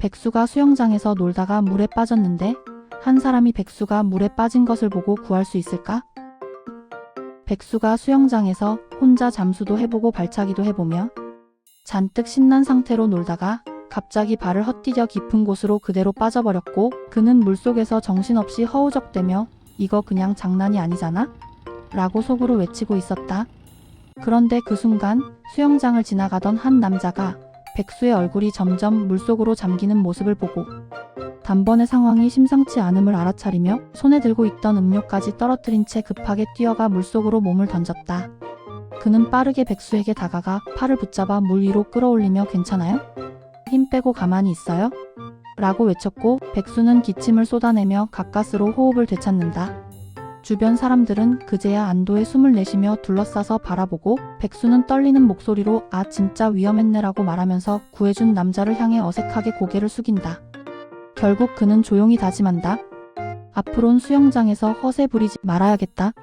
백수가 수영장에서 놀다가 물에 빠졌는데 한 사람이 백수가 물에 빠진 것을 보고 구할 수 있을까? 백수가 수영장에서 혼자 잠수도 해보고 발차기도 해보며 잔뜩 신난 상태로 놀다가 갑자기 발을 헛디뎌 깊은 곳으로 그대로 빠져버렸고 그는 물속에서 정신없이 허우적대며 이거 그냥 장난이 아니잖아? 라고 속으로 외치고 있었다. 그런데 그 순간 수영장을 지나가던 한 남자가 백수의 얼굴이 점점 물속으로 잠기는 모습을 보고 단번에 상황이 심상치 않음을 알아차리며 손에 들고 있던 음료까지 떨어뜨린 채 급하게 뛰어가 물속으로 몸을 던졌다. 그는 빠르게 백수에게 다가가 팔을 붙잡아 물 위로 끌어올리며 괜찮아요? 힘 빼고 가만히 있어요? 라고 외쳤고 백수는 기침을 쏟아내며 가까스로 호흡을 되찾는다. 주변 사람들은 그제야 안도의 숨을 내쉬며 둘러싸서 바라보고 백수는 떨리는 목소리로 아 진짜 위험했네라고 말하면서 구해준 남자를 향해 어색하게 고개를 숙인다. 결국 그는 조용히 다짐한다. 앞으론 수영장에서 허세 부리지 말아야겠다.